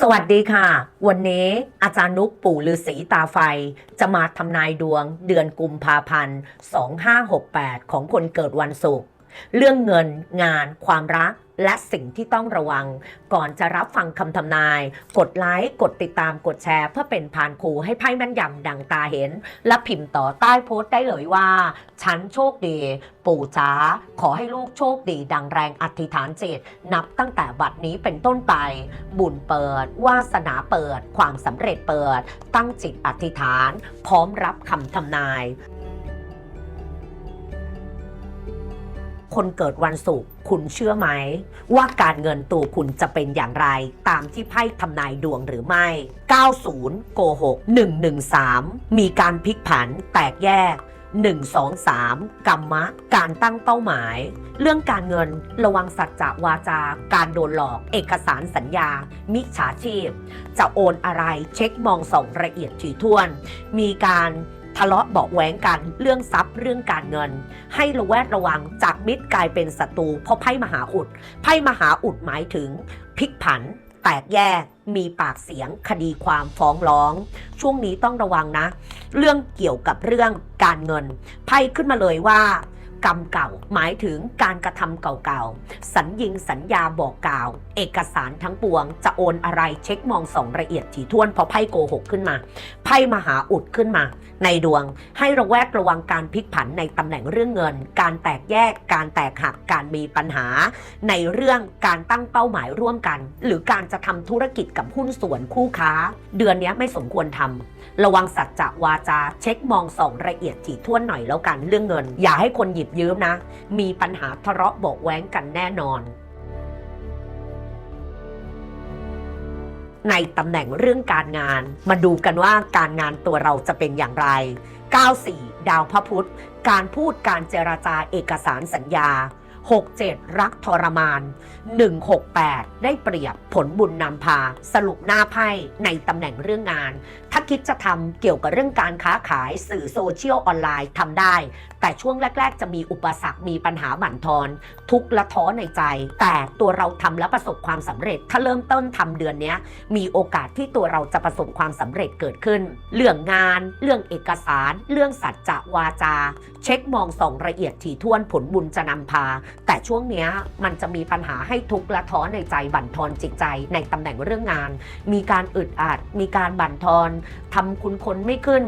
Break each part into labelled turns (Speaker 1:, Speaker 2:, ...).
Speaker 1: สวัสดีค่ะ วันนี้อาจารย์นุกปู่ฤาษีตาไฟ จะมาทำนายดวงเดือนกุมภาพันธ์2568 ของคนเกิดวันศุกร์เรื่องเงินงานความรัก และสิ่งที่ต้องระวัง ก่อนจะรับฟังคำทำนาย กดไลค์ กดติดตามกดแชร์ เพื่อเป็นพานครูให้ไพ่แม่นยำดังตาเห็น และพิมพ์ต่อใต้โพสต์ได้เลยว่า ฉันโชคดี ปู่จ๋าขอให้ลูกโชคดี ดังแรงอธิษฐานจิตนับตั้งแต่บัดนี้เป็นต้นไป บุญเปิด วาสนาเปิด ความสำเร็จเปิด ตั้งจิตอธิษฐาน พร้อมรับคำทำนาย คนเกิดวันศุกร์คุณเชื่อไหม ว่าการเงินตัวคุณจะเป็นอย่างไร ตามที่ไพ่ทำนายดวงหรือไม่ 90 โกหก 113 มีการพลิกผันแตกแยก 1 2 3 กรรมะ การตั้งเป้าหมาย เรื่องการเงินระวังสัจจะวาจา การโดนหลอก เอกสารสัญญา มิจฉาชีพ จะโอนอะไรเช็คมองส่องละเอียดถี่ถ้วน มีการ ทะเลาะเบาแหวงกันเรื่องทรัพย์เรื่องการเงิน ให้ระแวดระวังจากมิตรกลายเป็นศัตรูเพราะไพ่มหาอุดไพ่มหาอุดหมายถึงพลิกผัน แตกแยก มีปากเสียง คดีความฟ้องร้อง ช่วงนี้ต้องระวังนะ เรื่องเกี่ยวกับเรื่องการเงินไพ่ขึ้นมาเลยว่า กรรมเก่า หมายถึงการกระทำเก่าๆ สัญญิงสัญญาบอกกล่าว เอกสารทั้งปวง จะโอนอะไรเช็คมองสองละเอียดถี่ถ้วนพราะไพ่โกหกขึ้นมา ไพ่มหาอุดขึ้นมา ในดวงให้ระแวดระวังการพลิกผันในตำแหน่งเรื่องเงิน การแตกแยก การแตกหักการมีปัญหา ในเรื่องการตั้งเป้าหมายร่วมกัน หรือการจะทำธุรกิจกับหุ้นส่วนคู่ค้า เดือนนี้ไม่สมควรทำระวังสัจจะวาจา เช็คมองสองละเอียดถี่ถ้วนหน่อยแล้วกันเรื่องเงิน อย่าให้คนหยิบยืมนะ มีปัญหาทะเลาะเบาะแว้งกันแน่นอน ในตำแหน่งเรื่องการงาน มาดูกันว่าการงานตัวเราจะเป็นอย่างไร 94 ดาวพระพุธ การพูดการเจราจาเอกสารสัญญา 67 รักทรมาน 168 ได้เปรียบผลบุญนำพา สรุปหน้าไพ่ในตำแหน่งเรื่องงาน ถ้าคิดจะทำเกี่ยวกับเรื่องการค้าขายสื่อโซเชียลออนไลน์ทำได้ แต่ช่วงแรก ๆ จะมีอุปสรรคมีปัญหาบั่นทอน ทุกละท้อในใจ แต่ตัวเราทำแล้วประสบความสำเร็จ ถ้าเริ่มต้นทำเดือนนี้มีโอกาสที่ตัวเราจะประสบความสำเร็จเกิดขึ้น เรื่องงาน เรื่องเอกสาร เรื่องสัจจะวาจา เช็คมองส่องละเอียดถี่ถ้วนผลบุญจะนำพา แต่ช่วงนี้มันจะมีปัญหาให้ทุกละท้อในใจบั่นทอนจิตใจ ในตำแหน่งเรื่องงาน มีการอึดอัดมีการบั่นทอนทำคุณคนไม่ขึ้น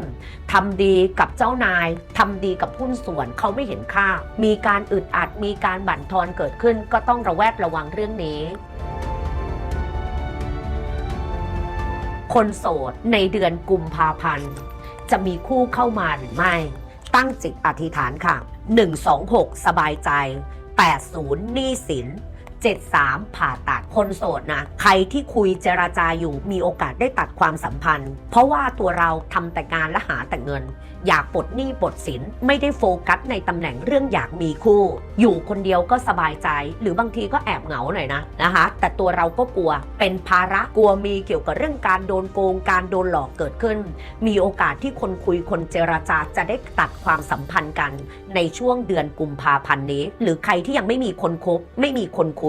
Speaker 1: ทำดีกับเจ้านายทำดีกับหุ้นส่วนเขาไม่เห็นค่า มีการอึดอัดมีการบั่นทอนเกิดขึ้น ก็ต้องระแวดระวังเรื่องนี้คนโสดในเดือนกุมภาพันธ์ จะมีคู่เข้ามาหรือไม่ ตั้งจิตอธิษฐานค่ะ 126 สบายใจ 80หนี้สิน 73 ผ่าตัดคนโสดนะใครที่คุยเจรจาอยู่มีโอกาสได้ตัดความสัมพันธ์ เพราะว่าตัวเราทำแต่งานและหาแต่เงิน อยากปลดหนี้ปลดสินไม่ได้โฟกัสในตำแหน่งเรื่องอยากมีคู่ อยู่คนเดียวก็สบายใจ หรือบางทีก็แอบเหงาหน่อยนะนะคะแต่ตัวเราก็กลัวเป็นภาระกลัวมีเกี่ยวกับเรื่องการโดนโกงการโดนหลอกเกิดขึ้น มีโอกาสที่คนคุยคนเจรจาจะได้ตัดความสัมพันธ์กัน ในช่วงเดือนกุมภาพันธ์นี้ หรือใครที่ยังไม่มีคนคบไม่มีคนคุย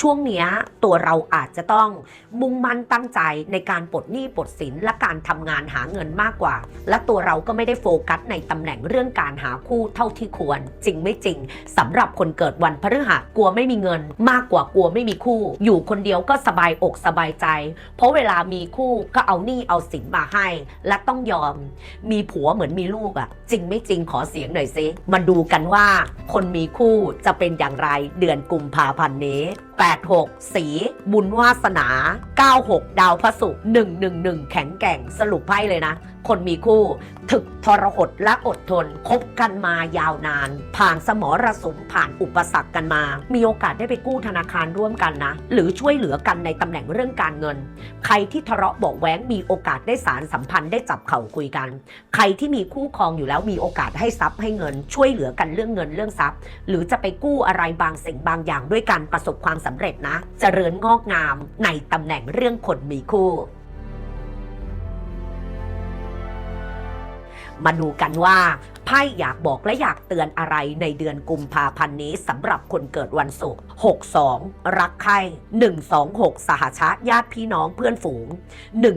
Speaker 1: ช่วงเนี้ยตัวเราอาจจะต้องมุ่งมั่นตั้งใจในการปลดหนี้ปลดสินและการทำงานหาเงินมากกว่า และตัวเราก็ไม่ได้โฟกัสในตำแหน่งเรื่องการหาคู่เท่าที่ควร จริงไม่จริงสำหรับคนเกิดวันพฤหัสกลัวไม่มีเงิน มากกว่ากลัวไม่มีคู่ อยู่คนเดียวก็สบายอกสบายใจ เพราะเวลามีคู่ก็เอาหนี้เอาสินมาให้ และต้องยอม มีผัวเหมือนมีลูกอะจริงไม่จริงขอเสียงหน่อยซิมาดูกันว่า คนมีคู่จะเป็นอย่างไรเดือนกุมภาพันธ์นี้ leer 86 สีบุญวาสนา 96 ดาวพระศุกร์111 แข็งแกร่งสรุปไพ่เลยนะ คนมีคู่ ถึกทรหดและอดทน คบกันมายาวนาน ผ่านสมรสุมผ่านอุปสรรคกันมา มีโอกาสได้ไปกู้ธนาคารร่วมกันนะ หรือช่วยเหลือกันในตำแหน่งเรื่องการเงิน ใครที่ทะเลาะเบอกแว้งมีโอกาสได้สารสัมพันธ์ได้จับเข่าคุยกัน ใครที่มีคู่ครองอยู่แล้วมีโอกาสให้ทรัพย์ให้เงิน ช่วยเหลือกันเรื่องเงินเรื่องทรัพย์ หรือจะไปกู้อะไรบางสิ่งบางอย่างด้วยการประสบความสำเร็จนะเจริญงอกงามในตำแหน่งเรื่องคนมีคู่มาดูกันว่าไพ่อยากบอกและอยากเตือนอะไรในเดือนกุมภาพันธ์นี้สำหรับคนเกิดวันศุกร์ 62 รักใคร126 สหชาติญาติพี่น้องเพื่อนฝูง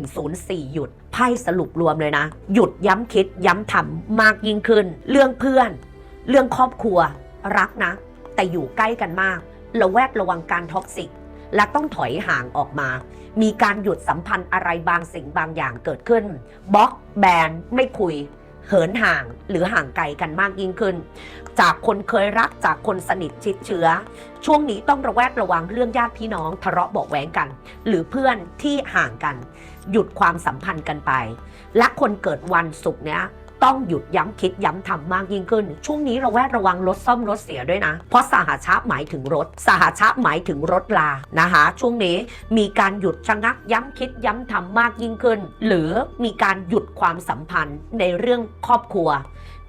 Speaker 1: 104 หยุด ไพ่สรุปรวมเลยนะ หยุดย้ำคิดย้ำทำมากยิ่งขึ้น เรื่องเพื่อน เรื่องครอบครัว รักนะ แต่อยู่ใกล้กันมาก ระแวดระวังการท็อกซิก และต้องถอยห่างออกมา มีการหยุดสัมพันธ์อะไรบางสิ่งบางอย่างเกิดขึ้นบล็อกแบนไม่คุย เหินห่างหรือห่างไกลกันมากยิ่งขึ้น จากคนเคยรักจากคนสนิทชิดเชื้อ ช่วงนี้ต้องระแวดระวังเรื่องญาติพี่น้องทะเลาะเบาะแหวงกัน หรือเพื่อนที่ห่างกัน หยุดความสัมพันธ์กันไป และคนเกิดวันศุกร์เนี้ย ต้องหยุดย้ำคิดย้ำทำมากยิ่งขึ้น ช่วงนี้เราแวดระวังรถซ่อมรถเสียด้วยนะ เพราะสหชาหมายถึงรถ สหชาหมายถึงรถลานะคะ ช่วงนี้มีการหยุดชะงักย้ำคิดย้ำทำมากยิ่งขึ้น หรือมีการหยุดความสัมพันธ์ในเรื่องครอบครัว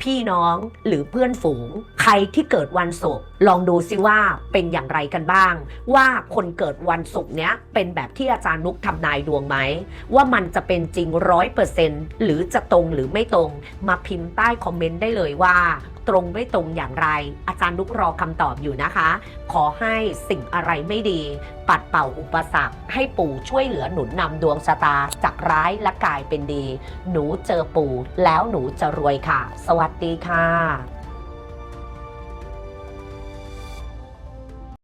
Speaker 1: พี่น้องหรือเพื่อนฝูง ใครที่เกิดวันศุกร์ลองดูซิว่าเป็นอย่างไรกันบ้าง ว่าคนเกิดวันศุกร์เนี้ยเป็นแบบที่อาจารย์นุกทำนายดวงไหม ว่ามันจะเป็นจริงร้อยเปอร์เซ็นต์หรือจะตรงหรือไม่ตรง มาพิมพ์ใต้คอมเมนต์ได้เลยว่า ตรงไม่ตรงอย่างไร อาจารย์นุกรอคำตอบอยู่นะคะ ขอให้สิ่งอะไรไม่ดี ปัดเป่าอุปสรรค ให้ปู่ช่วยเหลือหนุนนำดวงชะตาจากร้ายและกลายเป็นดี หนูเจอปู่แล้วหนูจะรวยค่ะ สวัสดีค่ะ